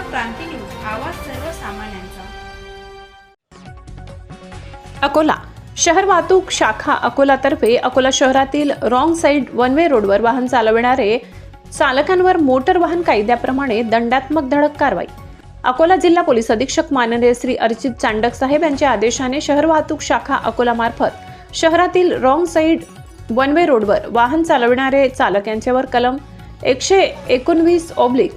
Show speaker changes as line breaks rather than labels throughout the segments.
क्रांती news आवाज सर्वसामान्यांचा.
अकोला शहर वाहतूक शाखा अकोलातर्फे अकोला शहरातील रॉंग साईड वन वे रोडवर वाहन चालविणारे चालकांवर मोटर वाहन कायद्याप्रमाणे दंडात्मक धडक कारवाई. अकोला जिल्हा पोलीस अधीक्षक माननीय श्री अर्चित चांडक साहेब यांच्या आदेशाने शहर वाहतूक शाखा अकोलामार्फत शहरातील रॉंग साईड वन वे रोडवर वाहन चालविणारे चालक यांच्यावर कलम एकशे एकोणवीस ऑब्लिक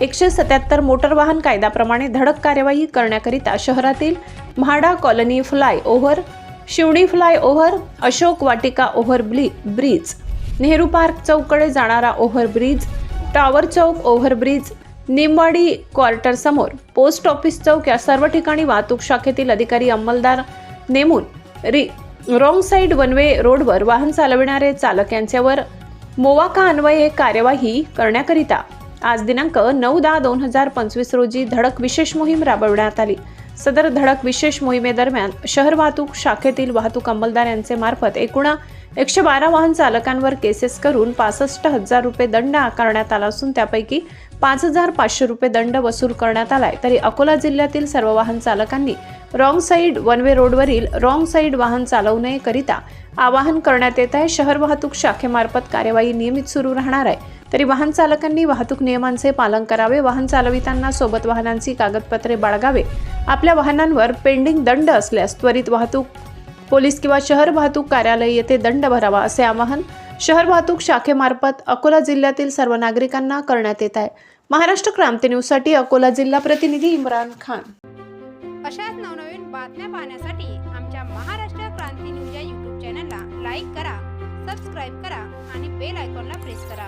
एकशे सत्याहत्तर मोटर वाहन कायद्याप्रमाणे धडक कार्यवाही करण्याकरिता शहरातील MHADA colony flyover Shivani flyover Ashok Vatika over ब्ली bridge Nehru park चौककडे जाणारा over bridge tower chowk over bridge Nimwadi quarter समोर पोस्ट ऑफिस चौक या सर्व ठिकाणी वाहतूक शाखेतील अधिकारी अंमलदार नेमून रि रॉंग साईड वन वे रोडवर वाहन चालविणारे चालक यांच्यावर मोवाका अन्वये कार्यवाही करण्याकरिता आज दिनांक नऊ दहा दोन हजार पंचवीस रोजी धडक विशेष मोहीम राबविण्यात आली. सदर धडक विशेष मोहिमेदरम्यान शहर वाहतूक शाखेतील वाहतूक अंमलदार यांचे मार्फत एकूण एकशे बारा वाहन चालकांवर केसेस करून पासष्ट हजार रुपये दंड आकारण्यात आला असून त्यापैकी पाच हजार पाचशे रुपये दंड वसूल करण्यात आलाय. तरी अकोला जिल्ह्यातील सर्व वाहन चालकांनी रॉंग साईड वन वे रोडवरील रॉंग साईड वाहन चालवू नये करिता आवाहन करण्यात येत आहे. शहर वाहतूक शाखेमार्फत कार्यवाही नियमित सुरू राहणार आहे. तरी वाहन चालकांनी वाहतूक नियमांचे पालन करावे. वाहन चालविताना सोबत वाहनांची कागदपत्रे बाळगावे. आपल्या वाहनांवर पेंडिंग दंड असल्यास त्वरित वाहतूक पोलीस किंवा शहर वाहतूक कार्यालय येथे दंड भरावा असे आवाहन शहर वाहतूक शाखेमार्फत अकोला जिल्ह्यातील सर्व नागरिकांना करण्यात येत आहे. महाराष्ट्र क्रांती न्यूजसाठी अकोला जिल्हा प्रतिनिधी इम्रान खान.
अशाच नवनवीन बातम्या पाहण्यासाठी आमच्या महाराष्ट्र क्रांती न्यूज या यूट्यूब चॅनलला लाईक करा सबस्क्राईब करा आणि बेल आयकॉनला प्रेस करा.